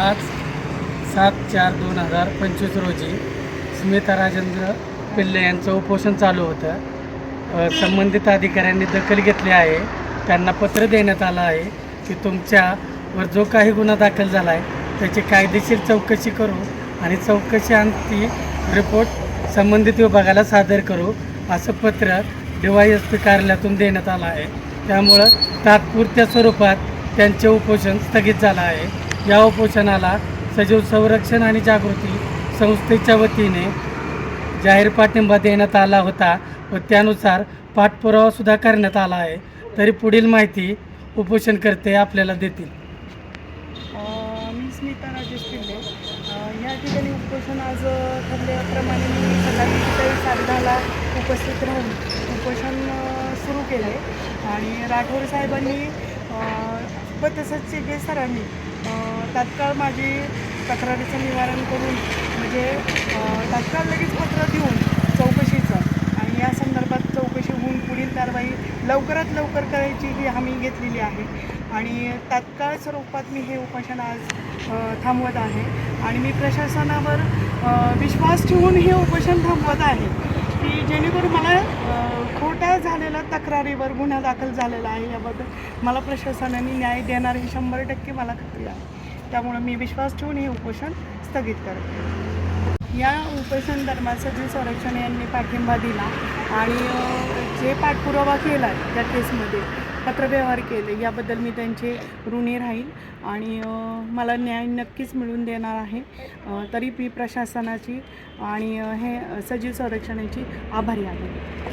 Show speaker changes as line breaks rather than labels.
आज सात चार दोन हजार पंचवीस रोजी स्मिता राजेंद्र पिल्ले यांचं उपोषण चालू होतं. संबंधित अधिकाऱ्यांनी दखल घेतली आहे. त्यांना पत्र देण्यात आलं आहे की तुमच्यावर जो काही गुन्हा दाखल झाला आहे त्याची कायदेशीर चौकशी करू आणि चौकशी अंती रिपोर्ट संबंधित विभागाला सादर करू असं पत्र डी वाय एस पी कार्यालयातून देण्यात आलं आहे. त्यामुळं तात्पुरत्या स्वरूपात त्यांचे उपोषण स्थगित झालं आहे. या उपोषणाला सजीव संरक्षण आणि जागृती संस्थेच्या वतीने जाहीर पाठिंबा देण्यात आला होता व त्यानुसार पाठपुरावासुद्धा करण्यात आला आहे. तरी पुढील माहिती उपोषणकर्ते आपल्याला देतील.
मी स्मिता राजेश पिल्ले या ठिकाणी उपोषण आज ठरल्याप्रमाणे मी सकाळी सकाळी उपस्थित राहून उपोषण सुरू केले. आणि राठोड साहेबांनी व तसंच चिगे सरांनी तात्काळ माझी तक्रारीचं निवारण करून म्हणजे तात्काळ लगेच पत्र देऊन चौकशीचं आणि या संदर्भात चौकशी होऊन पुढील कारवाई लवकरात लवकर करायची ही हमी घेतलेली आहे. आणि तात्काळ स्वरूपात मी हे उपोषण आज थांबवत आहे. आणि मी प्रशासनावर विश्वास ठेवून हे उपोषण थांबवत आहे की जेणेकरून मला अ, झालेला तक्रारीवर गुन्हा दाखल झालेला आहे याबद्दल मला प्रशासनाने न्याय देणार हे शंभर टक्के मला खात्री आहे. त्यामुळं मी विश्वास ठेवून हे उपोषण स्थगित करते. या उपोषण दरम्यान सजीव संरक्षण यांनी पाठिंबा दिला आणि जे पाठपुरावा केला त्या केसमध्ये पत्रव्यवहार केले याबद्दल मी त्यांचे ऋणी राहील आणि मला न्याय नक्कीच मिळून देणार आहे. तरी मी प्रशासनाची आणि हे सजीव संरक्षणाची आभारी आहे.